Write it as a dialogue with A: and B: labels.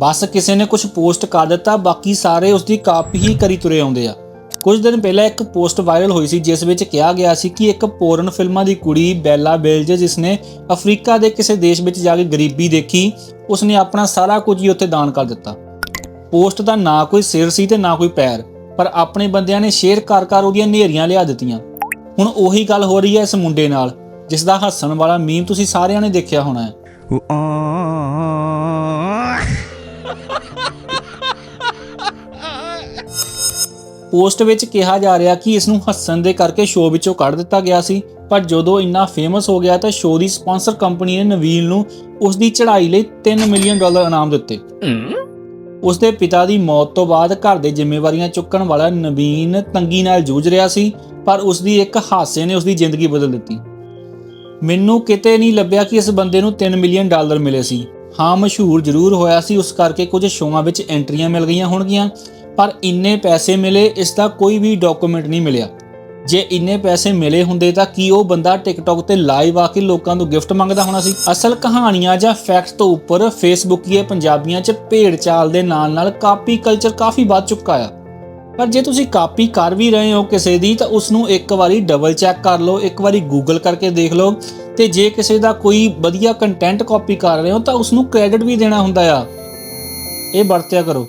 A: ਬਸ ਕਿਸੇ ਨੇ ਕੁਝ ਪੋਸਟ ਕਰ ਦਿੱਤਾ, ਬਾਕੀ ਸਾਰੇ ਉਸ ਦੀ ਕਾਪੀ ਹੀ ਕਰੀ ਤੁਰੇ ਆਉਂਦੇ ਆ। ਕੁਝ ਦਿਨ ਪਹਿਲਾਂ ਇੱਕ ਪੋਸਟ ਵਾਇਰਲ ਹੋਈ ਸੀ, ਜਿਸ ਵਿੱਚ ਕਿਹਾ ਗਿਆ ਸੀ ਕਿ ਇੱਕ ਪੋਰਨ ਫਿਲਮਾਂ ਦੀ ਕੁੜੀ ਬੈਲਾ ਬੇਲਜ, ਜਿਸ ਨੇ ਅਫਰੀਕਾ ਦੇ ਕਿਸੇ ਦੇਸ਼ ਵਿੱਚ ਜਾ ਕੇ ਗਰੀਬੀ ਦੇਖੀ, ਉਸਨੇ ਆਪਣਾ ਸਾਰਾ ਕੁਝ ਹੀ ਉੱਥੇ ਦਾਨ ਕਰ ਦਿੱਤਾ। ਪੋਸਟ ਦਾ ਨਾ ਕੋਈ ਸਿਰ ਸੀ ਤੇ ਨਾ ਕੋਈ ਪੈਰ, ਪਰ ਆਪਣੇ ਬੰਦਿਆਂ ਨੇ ਸ਼ੇਅਰ ਕਰ ਕਰ ਉਹਦੀਆਂ ਨੇਰੀਆਂ ਲਿਆ ਦਿੱਤੀਆਂ। ਹੁਣ ਉਹੀ ਗੱਲ ਹੋ ਰਹੀ ਹੈ ਇਸ ਮੁੰਡੇ ਨਾਲ, ਜਿਸ ਦਾ ਹੱਸਣ ਵਾਲਾ ਮੀਮ ਤੁਸੀਂ ਸਾਰਿਆਂ ਨੇ ਦੇਖਿਆ ਹੋਣਾ ਹੈ। ਪੋਸਟ ਵਿੱਚ ਕਿਹਾ ਜਾ ਰਿਹਾ ਕਿ ਇਸ ਨੂੰ ਹੱਸਣ ਦੇ ਕਰਕੇ ਸ਼ੋਅ ਵਿੱਚੋਂ ਕੱਢ ਦਿੱਤਾ ਗਿਆ ਸੀ। ਪਰ ਜਦੋਂ ਇੰਨਾ ਫੇਮਸ ਹੋ ਗਿਆ ਤਾਂ ਸ਼ੋਅ ਦੀ ਸਪਾਂਸਰ ਕੰਪਨੀ ਨੇ ਨਵੀਲ ਨੂੰ ਉਸ ਦੀ ਚੜ੍ਹਾਈ ਲਈ 3 ਮਿਲੀਅਨ ਡਾਲਰ ਇਨਾਮ ਦਿੱਤੇ। ਉਸ ਦੇ ਪਿਤਾ ਦੀ ਮੌਤ ਤੋਂ ਬਾਅਦ ਘਰ ਦੇ ਜ਼ਿੰਮੇਵਾਰੀਆਂ ਚੁੱਕਣ ਵਾਲਾ ਨਵੀਨ ਤੰਗੀ ਨਾਲ ਜੂਝ ਰਿਹਾ ਸੀ ਪਰ ਉਸ ਦੀ ਇੱਕ ਹਾਸੇ ਨੇ ਉਸ ਦੀ ਜ਼ਿੰਦਗੀ ਬਦਲ ਦਿੱਤੀ। ਮੈਨੂੰ ਕਿਤੇ ਨਹੀਂ ਲੱਭਿਆ ਕਿ ਇਸ ਬੰਦੇ ਨੂੰ 3 ਮਿਲੀਅਨ ਡਾਲਰ ਮਿਲੇ ਸੀ। ਹਾਂ ਮਸ਼ਹੂਰ ਜ਼ਰੂਰ ਹੋਇਆ ਸੀ ਉਸ ਕਰਕੇ ਕੁਝ ਸ਼ੋਆਂ ਵਿੱਚ ਐਂਟਰੀਆਂ ਮਿਲ ਗਈਆਂ ਹੋਣਗੀਆਂ। ਪਰ ਇੰਨੇ ਪੈਸੇ ਮਿਲੇ, ਇਸ ਦਾ ਕੋਈ ਵੀ ਡਾਕੂਮੈਂਟ ਨਹੀਂ ਮਿਲਿਆ। ਜੇ ਇੰਨੇ ਪੈਸੇ ਮਿਲੇ ਹੁੰਦੇ ਤਾਂ ਕੀ ਉਹ ਬੰਦਾ ਟਿਕਟੌਕ ਤੇ ਲਾਈਵ ਆ ਕੇ ਲੋਕਾਂ ਨੂੰ ਗਿਫਟ ਮੰਗਦਾ ਹੋਣਾ ਸੀ? ਅਸਲ ਕਹਾਣੀਆਂ ਜਾਂ ਫੈਕਟਸ ਤੋਂ ਉੱਪਰ ਫੇਸਬੁੱਕੀਏ ਪੰਜਾਬੀਆਂ 'ਚ ਭੇੜ ਚਾਲ ਦੇ ਨਾਲ ਨਾਲ ਕਾਪੀ ਕਲਚਰ ਕਾਫੀ ਵੱਧ ਚੁੱਕਾ ਆ। ਪਰ ਜੇ ਤੁਸੀਂ ਕਾਪੀ ਕਰ ਵੀ ਰਹੇ ਹੋ ਕਿਸੇ ਦੀ ਤਾਂ ਉਸ ਨੂੰ ਇੱਕ ਵਾਰੀ ਡਬਲ ਚੈੱਕ ਕਰ ਲਓ, ਇੱਕ ਵਾਰੀ ਗੂਗਲ ਕਰਕੇ ਦੇਖ ਲਓ ਤੇ ਜੇ ਕਿਸੇ ਦਾ ਕੋਈ ਵਧੀਆ ਕੰਟੈਂਟ ਕਾਪੀ ਕਰ ਰਹੇ ਹੋ ਤਾਂ ਉਸ ਨੂੰ ਕ੍ਰੈਡਿਟ ਵੀ ਦੇਣਾ ਹੁੰਦਾ ਆ। ਇਹ ਵਰਤਿਆ ਕਰੋ।